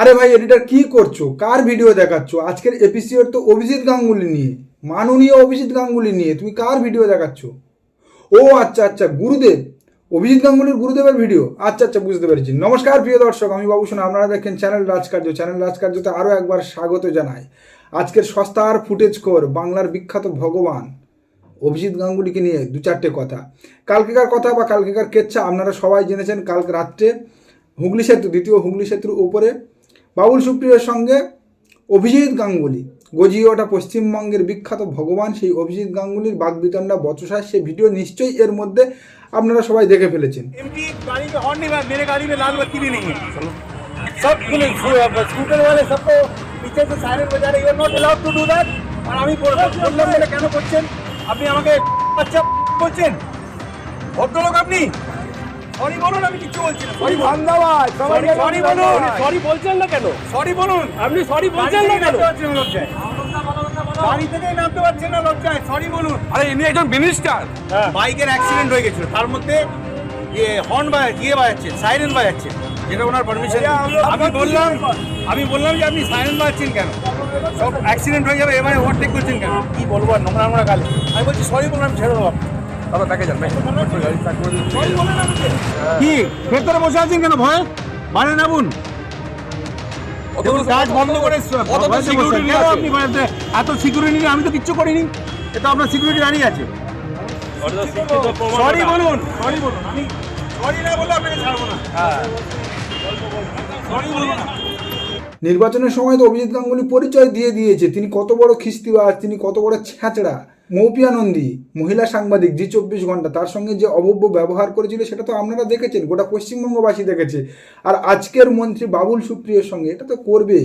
আরে ভাই এডিটার কি করছ? কার ভিডিও দেখাচ্ছ? আজকের এপিসোড তো অভিজিৎ গাঙ্গুলি নিয়ে। মাননীয় অভিজিৎ গাঙ্গুলি নিয়ে। তুমি কার ভিডিও দেখাচ্ছ? ও আচ্ছা আচ্ছা গুরুদেব। অভিজিৎ গাঙ্গুলির গুরুদেবের ভিডিও আচ্ছা আচ্ছা বুঝতে পেরেছি। নমস্কার, প্রিয় দর্শক, আমি বাবু সোনা। আপনারা দেখেন চ্যানেল রাজকার্য। চ্যানেল রাজকার্যতে আরও একবার স্বাগত জানাই। আজকের সস্তার ফুটেজ খোর বাংলার বিখ্যাত ভগবান। অভিজিৎ গাঙ্গুলিকে নিয়ে দু চারটে কথা কালকেকার কথা বা কালকেকার কেচ্ছা আপনারা সবাই জেনেছেন কালকে রাত্রে হুগলি সেতু দ্বিতীয় হুগলি সেতুর উপরে বাবুল সুপ্রিয়র সঙ্গে অভিজিৎ গাঙ্গুলি গজিয়ে ওঠা পশ্চিমবঙ্গের বিখ্যাত ভগবান সেই অভিজিৎ গাঙ্গুলির বাগবিতণ্ডা বচসায় সে ভিডিও নিশ্চয়ই এর মধ্যে আপনারা সবাই দেখে ফেলেছেন इनकी गाड़ी में हॉर्न नहीं बजा मेरे गाड़ी में लाल बत्ती भी नहीं है सब पुलिस स्कूटर वाले सबको पीछे से साइरेन बजा रहे you not allowed to do that আর আমি বললাম বলে কেন করছেন আপনি আমাকে বাচ্চা বলছেন? ভদ্রলোক আপনি? সরি বলুন আমি কিছু বলছি না। সরি ধান্দাবাজ সরি সরি বলুন। সরি বলছেন না কেন? সরি বলুন। আপনি সরি বলছেন না কেন? নামতে পারছেন লজ্জায়। গাড়ি থেকে নামতে পারছেন না লজ্জায়। সরি বলুন। আরে ইনি একজন মিনিস্টার বাইকের অ্যাক্সিডেন্ট হয়ে গেছিল। তার মধ্যে ইয়ে হর্ন বাজা ইয়ে বাজাচ্ছে সাইরেন বাজাচ্ছে। যেটা ওনার পারমিশন আমি বললাম আমি বললাম যে আপনি সাইরেন বাজাচ্ছেন কেন? সব অ্যাক্সিডেন্ট হয়ে যাবে এবারে ওভারটেক করছেন কেন? কি বলব আর নোংরা নোংরা গালি। আমি বলছি সরি বললাম ছেড়ে দেবো। দাদা তাকে যান আমাকে। কি ভেতরে বসে আছেন কেন ভয়? নামুন। কাজ বন্ধ করে। আপনি বাইরে? এত সিকিউরিটি নিয়ে আমি তো কিচ্ছু করিনি। এটা আপনার সিকিউরিটি দাঁড়িয়ে আছে। সরি বলুন সরি বলুন। আমি সরি না বললে আপনাকে ছাড়বো না। সরি বলুন না। নির্বাচনের সময় তো অভিজিৎ গাঙ্গুলি পরিচয় দিয়ে দিয়েছে। তিনি কত বড় খিস্তিবাজ, তিনি কত বড় ছ্যাঁচড়া। মৌপিয়া নন্দী, মহিলা সাংবাদিক, জি চব্বিশ ঘণ্টা, তার সঙ্গে যে অভব্য ব্যবহার করেছিল সেটা তো আপনারা দেখেছেন, গোটা পশ্চিমবঙ্গবাসী দেখেছে। আর আজকের মন্ত্রী বাবুল সুপ্রিয়র সঙ্গে এটা তো করবে।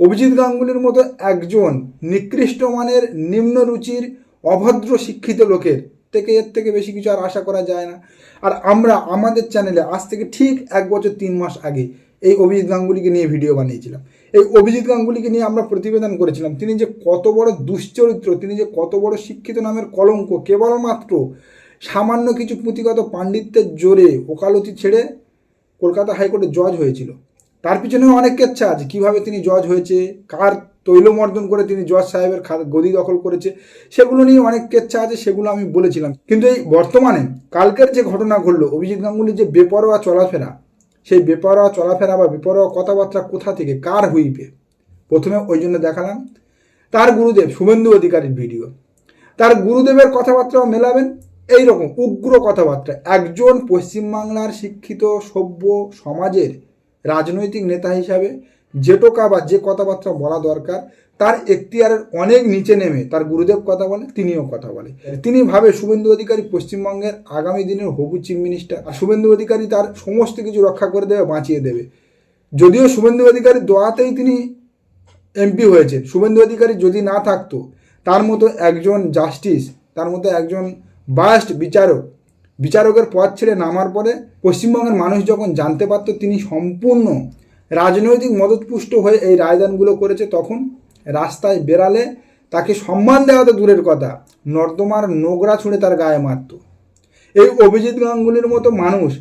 অভিজিৎ গাঙ্গুলির মতো একজন নিকৃষ্ট মানের নিম্নরুচির অভদ্র শিক্ষিত লোকের থেকে এর থেকে বেশি কিছু আর আশা করা যায় না। আর আমরা, আমাদের চ্যানেলে আজ থেকে ঠিক এক বছর তিন মাস আগে এই অভিজিৎ গাঙ্গুলিকে নিয়ে ভিডিও বানিয়েছিলাম। এই অভিজিৎ গাঙ্গুলিকে নিয়ে আমরা প্রতিবেদন করেছিলাম। তিনি যে কত বড় দুশ্চরিত্র, তিনি যে কত বড় শিক্ষিত নামের কলঙ্ক, কেবলমাত্র সামান্য কিছু পুঁথিগত পাণ্ডিত্যের জোরে ওকালতি ছেড়ে কলকাতা হাইকোর্টে জজ হয়েছিল। তার পিছনেও অনেক কেচ্ছা আছে, কীভাবে তিনি জজ হয়েছে, কার তৈলমর্দন করে তিনি জজ সাহেবের গদি দখল করেছে, সেগুলো নিয়ে অনেক কেচ্ছা আছে, সেগুলো আমি বলেছিলাম। কিন্তু এই বর্তমানে কালকের যে ঘটনা ঘটলো, অভিজিৎ গাঙ্গুলির যে বেপরোয়া চলাফেরা সেই বেপরোয়া চলাফেরা বা বেপরোয়া কথাবার্তা কোথা থেকে, কার হইবে? প্রথমে ওই জন্য দেখালাম। তার গুরুদেব, শুভেন্দু অধিকারীর ভিডিও। তার গুরুদেবের কথাবার্তাও মেলাবেন। এই রকম উগ্র কথাবার্তা। একজন পশ্চিমবাংলার শিক্ষিত সভ্য সমাজের রাজনৈতিক নেতা হিসাবে যেটোকা বা যে কথাবার্তা বলা দরকার, তার এখতিয়ারের অনেক নিচে নেমে, তার গুরুদেব কথা বলে, তিনিও কথা বলে। তিনি ভাবে শুভেন্দু অধিকারী পশ্চিমবঙ্গের আগামী দিনের হবু চিফ মিনিস্টার, আর শুভেন্দু অধিকারী তার সমস্ত কিছু রক্ষা করে দেবে, বাঁচিয়ে দেবে। যদিও শুভেন্দু অধিকারী দোয়াতেই তিনি এমপি হয়েছেন, শুভেন্দু অধিকারী যদি না থাকতো, তার মতো একজন জাস্টিস, তার মতো একজন বাস্ট বিচারক, বিচারকের পথ ছেড়ে নামার পরে পশ্চিমবঙ্গের মানুষ যখন জানতে পারতো, তিনি সম্পূর্ণ রাজনৈতিক মদতপুষ্ট হয়ে এই রায়দানগুলো করেছে তখন রাস্তায় বেরালে তাকে সম্মান দেওয়া তো দূরের কথা। নর্দমার নোংরা ছুঁড়ে তার গায়ে মারতো। এই অভিজিৎ গাঙ্গুলির মতো মানুষ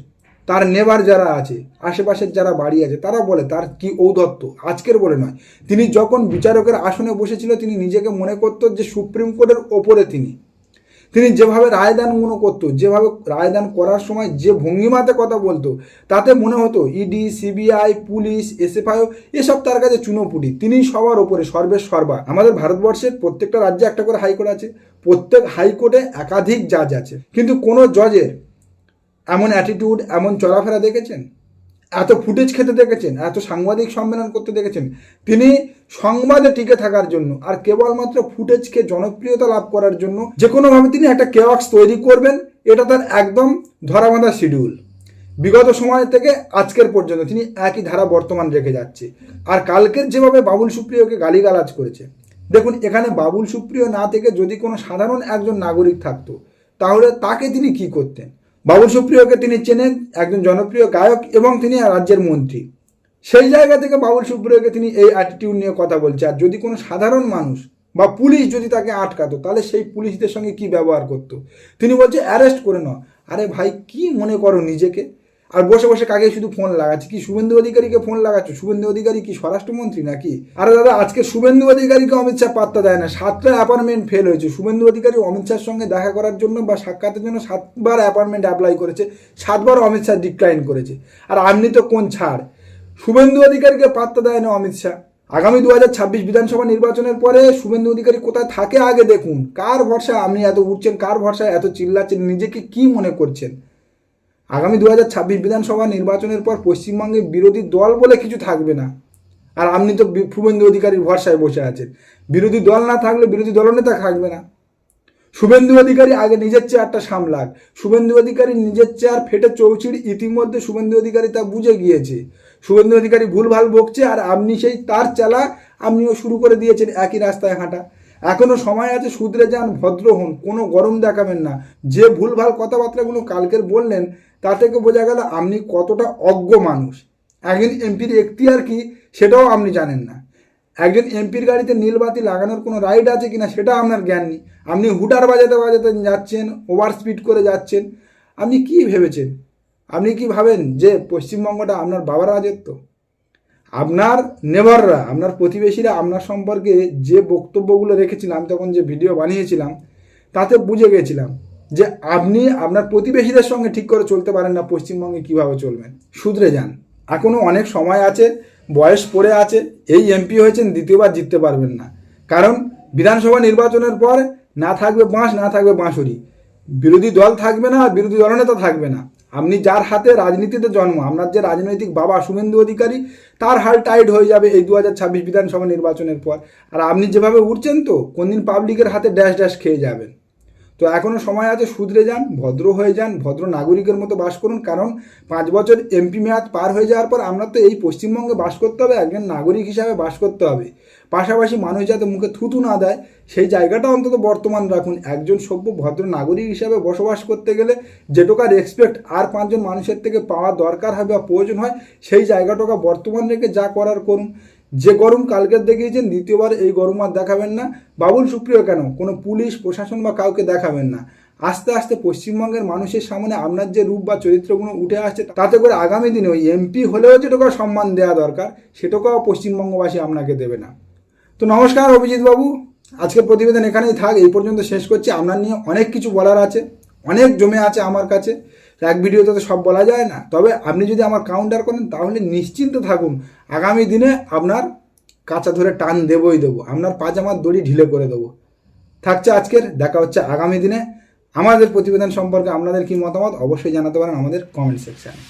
তার নেবার যারা আছে, আশেপাশের যারা বাড়ি আছে, তারা বলে তার কি ঔদত্ত? আজকের বলে নয়। তিনি যখন বিচারকের আসনে বসেছিল, তিনি নিজেকে মনে করত যে সুপ্রিম কোর্টের ওপরে তিনি। তিনি যেভাবে রায়দানগুলো করতো, যেভাবে রায়দান করার সময় যে ভঙ্গিমাতে কথা বলতো, তাতে মনে হতো ইডি, সিবিআই, পুলিশ, এসএফআইও, এসব তার কাছে চুনোপুটি। তিনি সবার ওপরে, সর্বের সর্বা। আমাদের ভারতবর্ষের প্রত্যেকটা রাজ্যে একটা করে হাইকোর্ট আছে। প্রত্যেক হাইকোর্টে একাধিক জাজ আছে। কিন্তু কোনো জজের এমন অ্যাটিটিউড এমন চলাফেরা দেখেছেন? এত ফুটেজ খেতে দেখেছেন, এত সাংবাদিক সম্মেলন করতে দেখেছেন, তিনি সংবাদে টিকে থাকার জন্য আর কেবলমাত্র ফুটেজকে জনপ্রিয়তা লাভ করার জন্য যে কোনোভাবে তিনি একটা কেওয়াক্স তৈরি করবেন, এটা তার একদম ধরাবাঁধা শিডিউল বিগত সময় থেকে আজকের পর্যন্ত তিনি একই ধারা বর্তমান রেখে যাচ্ছে। আর কালকের যেভাবে বাবুল সুপ্রিয়কে গালিগালাজ করেছে, দেখুন, এখানে বাবুল সুপ্রিয় না থেকে যদি কোনো সাধারণ একজন নাগরিক থাকতো, তাহলে তাকে তিনি কি করতেন? বাবুল সুপ্রিয়কে তিনি চেনেন, একজন জনপ্রিয় গায়ক এবং তিনি রাজ্যের মন্ত্রী। সেই জায়গা থেকে বাবুল সুপ্রিয়কে তিনি এই অ্যাটিটিউড নিয়ে কথা বলছে। আর যদি কোনো সাধারণ মানুষ বা পুলিশ যদি তাকে আটকাতো, তাহলে সেই পুলিশদের সঙ্গে কি ব্যবহার করত? তিনি বলছে, অ্যারেস্ট করে নাও। আরে ভাই, কি মনে করো নিজেকে? আর বসে বসে কাকে শুধু ফোন লাগাচ্ছে? কি শুভেন্দু অধিকারীকে ফোন লাগাচ্ছ? শুভেন্দু অধিকারী কি স্বরাষ্ট্রমন্ত্রী নাকি? আরে দাদা, আজকে শুভেন্দু অধিকারীকে অমিত শাহ পাত্তা দেয় না। সাতটা অ্যাপার্টমেন্ট ফেল হয়েছে। শুভেন্দু অধিকারী অমিত শাহর সঙ্গে দেখা করার জন্য বা সাক্ষাতের জন্য সাতবার অ্যাপার্টমেন্ট অ্যাপ্লাই করেছে। সাতবার অমিত শাহ ডিক্লাইন করেছে। আর আপনি তো কোন ছাড়? শুভেন্দু অধিকারীকে পাত্তা দেয় না অমিত শাহ। আগামী দু হাজার ছাব্বিশ বিধানসভা নির্বাচনের পরে শুভেন্দু অধিকারী কোথায় থাকে আগে দেখুন। কার ভরসা? আপনি এত উঠছেন, কার ভরসা এত চিল্লাচ্ছেন? নিজেকে কি মনে করছেন? আগামী দু হাজার ছাব্বিশ বিধানসভা নির্বাচনের পর পশ্চিমবঙ্গে বিরোধী দল বলে কিছু থাকবে না। আর আপনি তো শুভেন্দু অধিকারীর ভরসায় বসে আছেন। বিরোধী দল না থাকলে বিরোধী দলনেতা থাকবে না। শুভেন্দু অধিকারী আগে নিজের চেয়ারটা সামলাক। শুভেন্দু অধিকারী নিজের চেয়ার ফেটে চৌচির ইতিমধ্যে শুভেন্দু অধিকারী তা বুঝে গিয়েছে। শুভেন্দু অধিকারী ভুলভাল বকছে আর আপনি সেই তার চালা আপনিও শুরু করে দিয়েছেন একই রাস্তায় হাঁটা। এখনও সময় আছে শুধরে যান, ভদ্র হন, কোনো গরম দেখাবেন না। যে ভুলভাল কথাবার্তাগুলো কালকের বললেন, তা থেকে বোঝা গেল আপনি কতটা অজ্ঞ মানুষ। একজন এমপির এখতিয়ার কি, সেটাও আপনি জানেন না। একজন এমপির গাড়িতে নীলবাতি লাগানোর কোনো রাইড আছে কিনা, সেটা আপনার জ্ঞান নেই। আপনি হুটার বাজাতে বাজাতে যাচ্ছেন, ওভার স্পিড করে যাচ্ছেন। আপনি কি ভেবেছেন? আপনি কি ভাবেন যে পশ্চিমবঙ্গটা আপনার বাবার রাজত্ব? আপনার নেভাররা আপনার প্রতিবেশীরা আপনার সম্পর্কে যে বক্তব্যগুলো রেখেছিলাম, তখন যে ভিডিও বানিয়েছিলাম, তাতে বুঝে গেছিলাম যে আপনি আপনার প্রতিবেশীদের সঙ্গে ঠিক করে চলতে পারেন না, পশ্চিমবঙ্গে কীভাবে চলবেন। শুধরে যান। এখনও অনেক সময় আছে, বয়স পড়ে আছে, এই এমপি হয়েছেন, দ্বিতীয়বার জিততে পারবেন না। কারণ বিধানসভা নির্বাচনের পর না থাকবে বাঁশ, না থাকবে বাঁশরি। বিরোধী দল থাকবে না আর বিরোধী দলনেতা থাকবে না। আপনি যার হাতে রাজনীতিতে জন্ম, আপনার যে রাজনৈতিক বাবা শুভেন্দু অধিকারী, তার হাল টাইট হয়ে যাবে এই দু হাজার ছাব্বিশ বিধানসভা নির্বাচনের পর। আর আপনি যেভাবে উঠছেন তো, কোনদিন পাবলিকের হাতে ড্যাশ ড্যাশ খেয়ে যাবেন। তো এখনও সময় আছে শুধরে যান, ভদ্র হয়ে যান, ভদ্র নাগরিকের মতো বাস করুন, কারণ পাঁচ বছর এমপি মেয়াদ পার হয়ে যাওয়ার পর আমরা তো এই পশ্চিমবঙ্গে বাস করতে হবে, একজন নাগরিক হিসাবে বাস করতে হবে। পাশাপাশি মানুষ যাতে মুখে থুতু না দেয়, সেই জায়গাটা অন্তত বর্তমান রাখুন। একজন সভ্য, ভদ্র নাগরিক হিসাবে বসবাস করতে গেলে যেটুকা রেসপেক্ট আর পাঁচজন মানুষের থেকে পাওয়া দরকার হবে বা প্রয়োজন হয়, সেই জায়গাটুকা বর্তমান রেখে যা করার করুন। যে গরম কালকের দেখিয়েছেন, দ্বিতীয়বার এই গরম আর দেখাবেন না। বাবুল, সুপ্রিয় কেন? কোনো পুলিশ, প্রশাসন বা কাউকে দেখাবেন না। আস্তে আস্তে পশ্চিমবঙ্গের মানুষের সামনে আপনার যে রূপ বা চরিত্রগুলো উঠে আসছে, তাতে করে আগামী দিনে ওই এমপি হলেও যেটুকু সম্মান দেওয়া দরকার সেটুকুও পশ্চিমবঙ্গবাসী আপনাকে দেবে না। তো নমস্কার, অভিজিৎ বাবু। আজকের প্রতিবেদন এখানেই থাক। এই পর্যন্ত শেষ করছি। আপনার নিয়ে অনেক কিছু বলার আছে। অনেক জমে আছে আমার কাছে। এক ভিডিওতে তো সব বলা যায় না। তবে আপনি যদি আমার কাউন্টার করেন, তাহলে নিশ্চিন্ত থাকুন, আগামী দিনে আপনার কাঁচা ধরে টান দেবই দেবো। আপনার পাজামার দড়ি ঢিলে করে দেবো। থাকছে আজকের, দেখা হচ্ছে আগামী দিনে। আমাদের প্রতিবেদন সম্পর্কে আপনাদের কি মতামত, অবশ্যই জানাতে পারেন আমাদের কমেন্ট সেকশানে